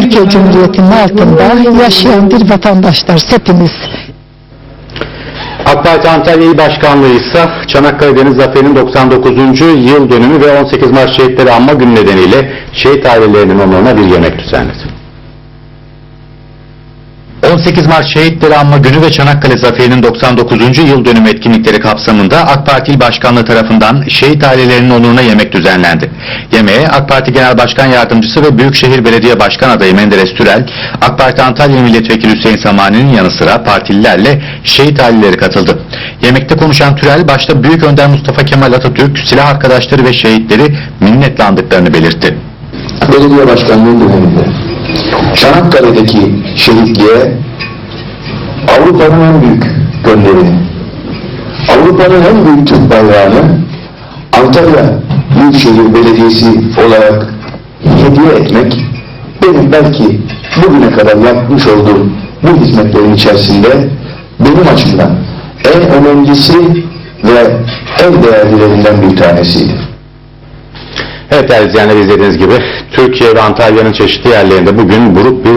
Türkiye Cumhuriyeti'nin altında yaşayan bir vatandaşlarız hepimiz. AK Parti Antalya İl Başkanlığı ise Çanakkale Deniz Zaferi'nin 99. yıl dönümü ve 18 Mart Şehitleri Anma Günü nedeniyle şehit ailelerinin onlarına bir yemek düzenledi. 18 Mart Şehitleri Anma Günü ve Çanakkale Zaferi'nin 99. yıl dönümü etkinlikleri kapsamında AK Parti Başkanlığı tarafından şehit ailelerinin onuruna yemek düzenlendi. Yemeğe AK Parti Genel Başkan Yardımcısı ve Büyükşehir Belediye Başkan adayı Menderes Türel, AK Parti Antalya Milletvekili Hüseyin Samani'nin yanı sıra partililerle şehit aileleri katıldı. Yemekte konuşan Türel başta Büyük Önder Mustafa Kemal Atatürk, silah arkadaşları ve şehitleri minnetle andıklarını belirtti. belediye başkanlığının döneminde Çanakkale'deki şehitliğe Avrupa'nın en büyük gönderini, Avrupa'nın en büyük Türk bayrağını Antalya Büyükşehir Belediyesi olarak hediye etmek benim belki bugüne kadar yapmış olduğum bu hizmetlerin içerisinde benim açımdan en önemlisi ve en değerlilerinden bir tanesiydi. Evet değerli izleyenler izlediğiniz gibi Türkiye ve Antalya'nın çeşitli yerlerinde bugün buruk bir